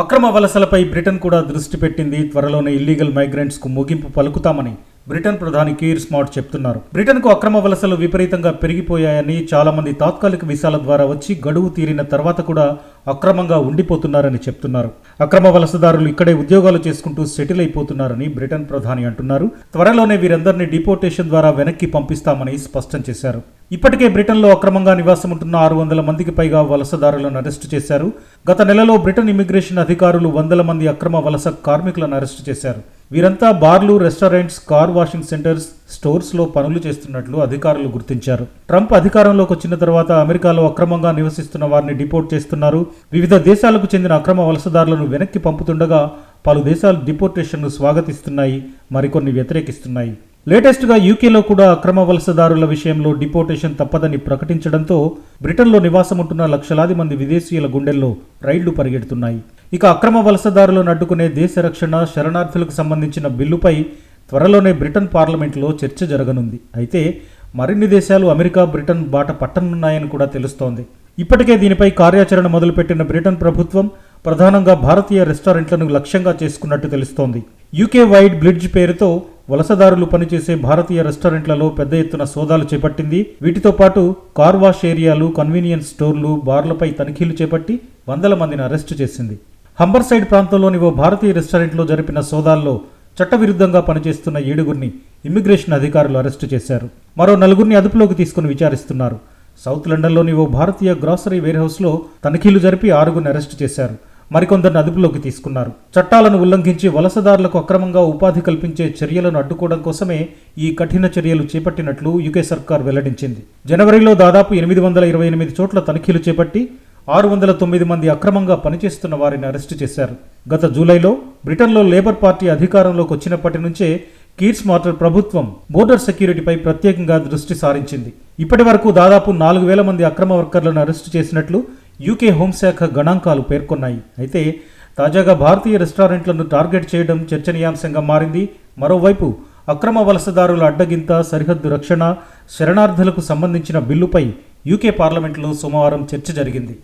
అక్రమ వలసలపై బ్రిటన్ కూడా దృష్టి పెట్టింది. త్వరలోనే ఇల్లీగల్ మైగ్రెంట్స్కు ముగింపు పలుకుతామని బ్రిటన్ ప్రధాని కీర్ స్మార్ట్ చెప్తున్నారు. బ్రిటన్కు అక్రమ వలసలు విపరీతంగా పెరిగిపోయాయని చాలా మంది తాత్కాలిక వీసాల ద్వారా వచ్చి గడువు తీరిన తర్వాత కూడా అక్రమంగా ఉండిపోతున్నారని చెప్తున్నారు. అక్రమ వలసదారులు ఇక్కడే ఉద్యోగాలు చేసుకుంటూ సెటిల్ అయిపోతున్నారని బ్రిటన్ ప్రధాని అంటున్నారు. త్వరలోనే వీరందరినీ డిపోర్టేషన్ ద్వారా వెనక్కి పంపిస్తామని స్పష్టం చేశారు. ఇప్పటికే బ్రిటన్లో అక్రమంగా నివాసం ఉంటున్న ఆరు వందల మందికి పైగా వలసదారులను అరెస్టు చేశారు. గత నెలలో బ్రిటన్ ఇమిగ్రేషన్ అధికారులు వందల మంది అక్రమ వలస కార్మికులను అరెస్టు చేశారు. వీరంతా బార్లు రెస్టారెంట్స్ కార్ వాషింగ్ సెంటర్స్ స్టోర్స్లో పనులు చేస్తున్నట్లు అధికారులు గుర్తించారు. ట్రంప్ అధికారంలోకి వచ్చిన తర్వాత అమెరికాలో అక్రమంగా నివసిస్తున్న వారిని డిపోర్ట్ చేస్తున్నారు. వివిధ దేశాలకు చెందిన అక్రమ వలసదారులను వెనక్కి పంపుతుండగా పలు దేశాలు డిపోర్టేషన్ను స్వాగతిస్తున్నాయి మరికొన్ని వ్యతిరేకిస్తున్నాయి. లేటెస్ట్గా యూకేలో కూడా అక్రమ వలసదారుల విషయంలో డిపోర్టేషన్ తప్పదని ప్రకటించడంతో బ్రిటన్లో నివాసముంటున్న లక్షలాది మంది విదేశీయుల గుండెల్లో రైళ్ళు పరిగెడుతున్నాయి. ఇక అక్రమ వలసదారులను అడ్డుకునే దేశ రక్షణ శరణార్థులకు సంబంధించిన బిల్లుపై త్వరలోనే బ్రిటన్ పార్లమెంట్లో చర్చ జరగనుంది. అయితే మరిన్ని దేశాలు అమెరికా బ్రిటన్ బాట పట్టనున్నాయని కూడా తెలుస్తోంది. ఇప్పటికే దీనిపై కార్యాచరణ మొదలుపెట్టిన బ్రిటన్ ప్రభుత్వం ప్రధానంగా భారతీయ రెస్టారెంట్లను లక్ష్యంగా చేసుకున్నట్టు తెలుస్తోంది. యూకే వైడ్ బ్రిడ్జ్ పేరుతో వలసదారులు పనిచేసే భారతీయ రెస్టారెంట్లలో పెద్ద ఎత్తున సోదాలు చేపట్టింది. వీటితో పాటు కార్ వాష్ ఏరియాలు కన్వీనియన్స్ స్టోర్లు బార్లపై తనిఖీలు చేపట్టి వందల మందిని అరెస్టు చేసింది. హంబర్సైడ్ ప్రాంతంలోని ఓ భారతీయ రెస్టారెంట్లో జరిపిన సోదాల్లో చట్టవిరుద్ధంగా పనిచేస్తున్న ఏడుగురిని ఇమ్మిగ్రేషన్ అధికారులు అరెస్టు చేశారు. మరో నలుగురిని అదుపులోకి తీసుకుని విచారిస్తున్నారు. సౌత్ లండన్లోని ఓ భారతీయ గ్రాసరీ వేర్హౌస్లో తనిఖీలు జరిపి ఆరుగురిని అరెస్టు చేశారు. మరికొందరిని అదుపులోకి తీసుకున్నారు. చట్టాలను ఉల్లంఘించి వలసదారులకు అక్రమంగా ఉపాధి కల్పించే చర్యలను అడ్డుకోవడం కోసమే ఈ కఠిన చర్యలు చేపట్టినట్లు యూకే సర్కార్ వెల్లడించింది. జనవరిలో దాదాపు ఎనిమిది వందల ఇరవై ఎనిమిది చోట్ల తనిఖీలు చేపట్టి ఆరు వందల తొమ్మిది మంది అక్రమంగా పనిచేస్తున్న వారిని అరెస్టు చేశారు. గత జూలైలో బ్రిటన్లో లేబర్ పార్టీ అధికారంలోకి వచ్చినప్పటి నుంచే కీర్స్ మార్టర్ ప్రభుత్వం బోర్డర్ సెక్యూరిటీపై ప్రత్యేకంగా దృష్టి సారించింది. ఇప్పటి వరకు దాదాపు నాలుగు వేల మంది అక్రమ వర్కర్లను అరెస్టు చేసినట్లు యూకే హోంశాఖ గణాంకాలు పేర్కొన్నాయి. అయితే తాజాగా భారతీయ రెస్టారెంట్లను టార్గెట్ చేయడం చర్చనీయాంశంగా మారింది. మరోవైపు అక్రమ వలసదారుల అడ్డగింత సరిహద్దు రక్షణ శరణార్థులకు సంబంధించిన బిల్లుపై యూకే పార్లమెంట్లో సోమవారం చర్చ జరిగింది.